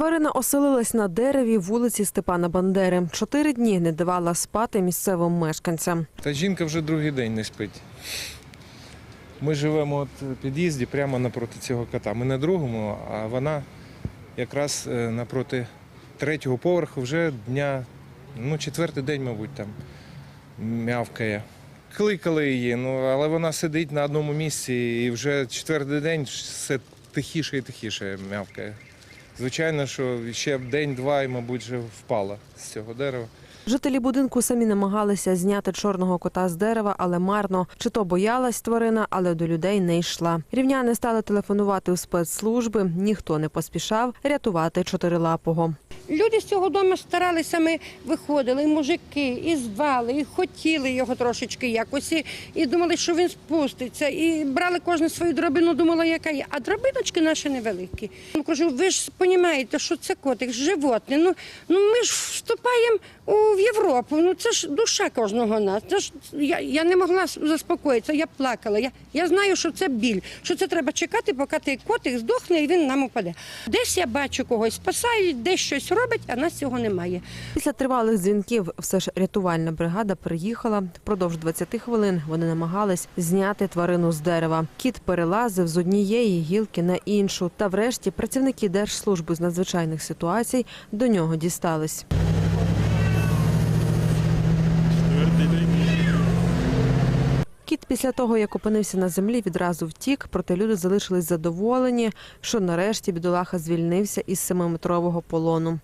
Тварина оселилась на дереві вулиці Степана Бандери. Чотири дні не давала спати місцевим мешканцям. Та жінка вже другий день не спить. Ми живемо в під'їзді прямо напроти цього кота. Ми на другому, а вона якраз е, напроти третього поверху вже дня, ну, четвертий день, мабуть, там мявкає. Кликали її, ну, але вона сидить на одному місці і вже четвертий день все тихіше і тихіше мявкає. Звичайно, що ще день-два і, мабуть, вже впала з цього дерева. Жителі будинку самі намагалися зняти чорного кота з дерева, але марно. Чи то боялась тварина, але до людей не йшла. Рівняни стали телефонувати у спецслужби. Ніхто не поспішав рятувати чотирилапого. Люди з цього дому старалися, ми виходили, і мужики, і звали, і хотіли його трошечки якось, і, думали, що він спуститься. І брали кожну свою дробину, думала, яка є. А дробиночки наші невеликі. Ну, кажу, ви ж розумієте, що це котик, животне. Ну, ну ми ж вступаємо в Європу. Ну це ж душа кожного нас. Це ж, я, я не могла заспокоїтися, я плакала. Я, я знаю, що це біль, що це треба чекати, поки той котик здохне і він нам упаде. Десь я бачу когось спасають, десь щось робить, а нас цього немає. Після тривалих дзвінків все ж рятувальна бригада приїхала. Впродовж 20 хвилин вони намагались зняти тварину з дерева. Кіт перелазив з однієї гілки на іншу. Та врешті працівники Держслужби з надзвичайних ситуацій до нього дістались. Кіт після того, як опинився на землі, відразу втік, проте люди залишились задоволені, що нарешті бідолаха звільнився із семиметрового полону.